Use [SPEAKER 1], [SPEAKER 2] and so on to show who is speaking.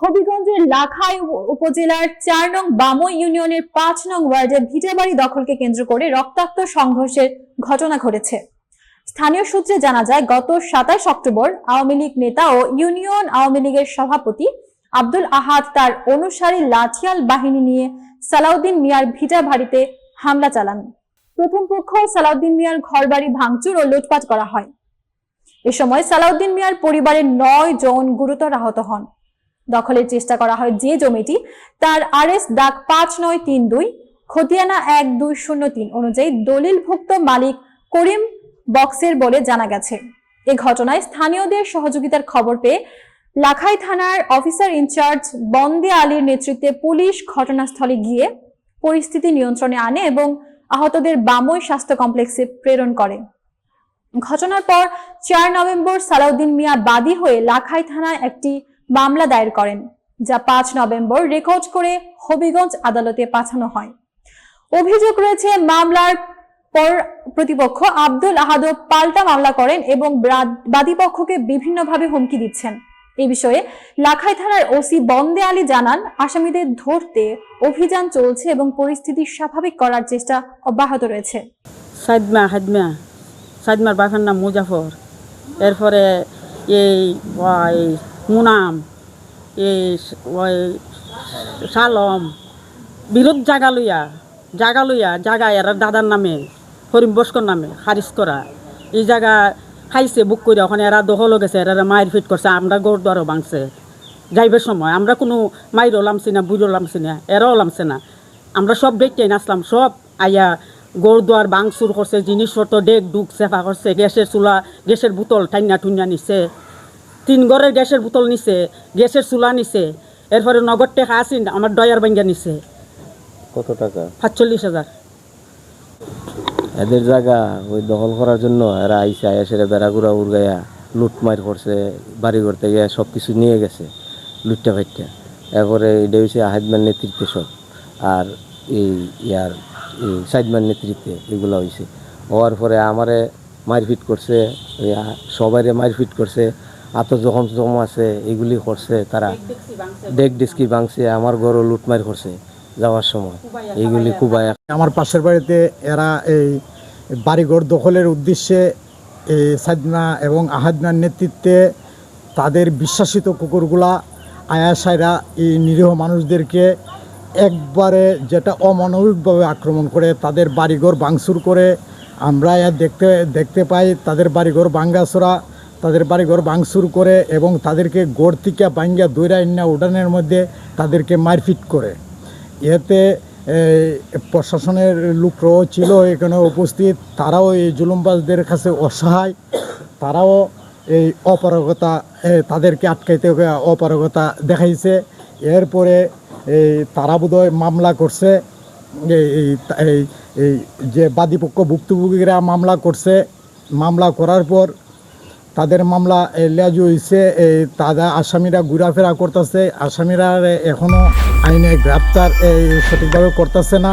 [SPEAKER 1] হবিগঞ্জের লাখাই উপজেলার চার নং বামো ইউনিয়নের পাঁচ নং ওয়ার্ডে ভিটেবাড়ি দখলকে কেন্দ্র করে রক্তাক্ত সংঘর্ষের ঘটনা ঘটেছে। স্থানীয় সূত্রে জানা যায়, গত সাতাশ অক্টোবর আওয়ামী লীগ নেতা ও ইউনিয়ন আওয়ামী লীগের সভাপতি আব্দুল আহাদ তার অনুসারী লাঠিয়াল বাহিনী নিয়ে সালাউদ্দিন মিয়ার ভিটা বাড়িতে হামলা চালান। প্রথম পক্ষ সালাউদ্দিন মিয়ার ঘরবাড়ি ভাঙচুর ও লুটপাট করা হয়। এ সময় সালাউদ্দিন মিয়ার পরিবারের নয় জন গুরুতর আহত হন। দখলের চেষ্টা করা হয় যে জমিটি, তার আরএস দাগ পাঁচ নয় তিন দুই, খতিয়ানা এক দুই শূন্য তিন অনুযায়ী দলিলভুক্ত মালিক করিম বক্সের বলে জানা গেছে। এ ঘটনায় স্থানীয়দের সহযোগিতার খবর পেয়ে লাখাই থানার অফিসার ইনচার্জ বন্দে আলীর নেতৃত্বে পুলিশ ঘটনাস্থলে গিয়ে পরিস্থিতি নিয়ন্ত্রণে আনে এবং আহতদের বামই স্বাস্থ্য কমপ্লেক্সে প্রেরণ করে। ঘটনার পর চার নভেম্বর সালাউদ্দিন মিয়া বাদী হয়ে লাখাই থানায় একটি মামলা দায়ের করেন, যা পাঁচ নভেম্বর রেকর্ড করে হবিগঞ্জ আদালতে পাঠানো হয়। অভিযোগ রয়েছে, মামলার পর প্রতিপক্ষ আব্দুল আহাদও পাল্টা মামলা করেন এবং বাদীপক্ষকে বিভিন্নভাবে হুমকি দিচ্ছেন। এ বিষয়ে লাখাই থানার ওসি বন্দে আলী জানান, আসামিদের ধরতে অভিযান চলছে এবং পরিস্থিতি স্বাভাবিক করার চেষ্টা অব্যাহত রয়েছে।
[SPEAKER 2] সাইদমা হাজমা সাইদমার বাপের নাম মুজাফর। এরপরে এই মুনাম এই ওই সালম, বিরোধ জাগা লইয়া জাগা লইয়া, জাগা এরা দাদার নামে হরিম বস্কর নামে খারিজ করা। এই জায়গা খাইছে, বুক করে ওখানে এরা দখল গেছে, এরা মায়ের ফিট করছে, আমরা গরু ভাঙছে যাইবার সময়, আমরা কোনো মাইরও লামছি না বুড়ো লামছি না, এরাও লামছে না। আমরা সব দেখতে নাচলাম সব আইয়া গরুদুয়ার বাংসুর করছে, জিনিসপত্র ডেক ডুক, চেপা করছে, গ্যাসের চুলা, গ্যাসের বোতল ঠান্না টুন্না নিছে। তিন ঘরের গ্যাসের বোতল নিছে গ্যাসের চুলা নিছে এরপরে নগদ টেকা আসিন আমার ডয়ার বাঙ্গা নিছে।
[SPEAKER 3] কত টাকা?
[SPEAKER 2] সাতচল্লিশ হাজার।
[SPEAKER 3] এদের জায়গা ওই দখল করার জন্য এরা আইসে আয়া সেরে বেড়াগুড়া উড়গাইয়া লুটমার করছে বাড়ি করতে গিয়ে সব কিছু নিয়ে গেছে লুটটা ফাইটটা। এরপরে এটা হচ্ছে আহাদমান নেতৃত্বে সব। আর এই ইয়ার এই সাইদমান নেতৃত্বে এগুলো হয়েছে হওয়ার পরে আমারে মারপিট করছে সবাইরে মারপিট করছে আত জখম জখম আছে, এগুলি করছে তারা। ডেক ডিস্কি ভাঙছে, আমার ঘরও লুটমার করছে যাওয়ার সময়। এইগুলি কুবায়।
[SPEAKER 4] আমার পাশের বাড়িতে এরা এই বাড়িঘর দখলের উদ্দেশ্যে এই সাদনা এবং আহাদনার নেতৃত্বে তাদের বিশ্বাসিত কুকুরগুলা আয়াসাইরা এই নিরীহ মানুষদেরকে একবারে যেটা অমানবিকভাবে আক্রমণ করে, তাদের বাড়িঘর ভাঙচুর করে, আমরা দেখতে দেখতে পাই তাদের বাড়িঘর ভাঙ্গাচোরা। তাদের বাড়িঘর ভাঙচুর করে এবং তাদেরকে গড় থেকে ভাঙ্গা দৈরা ইন্না উঠানের মধ্যে তাদেরকে মারপিট করে। এতে প্রশাসনের লোকরাও ছিল এখানে উপস্থিত। তারাও এই জুলুমবাজদের কাছে অসহায়। তারাও এই অপারগতা তাদেরকে আটকাইতে অপারগতা দেখাইছে। এরপরে এই তারা বোধহয় মামলা করছে। এই এই যে বাদীপক্ষ ভুক্তভোগীরা মামলা করছে, মামলা করার পর তাদের মামলা লেজ হয়েছে তারা আসামিরা ঘোরাফেরা করতেছে, আসামিরা এখনও আইনে গ্রেপ্তার সঠিকভাবে করতেছে না।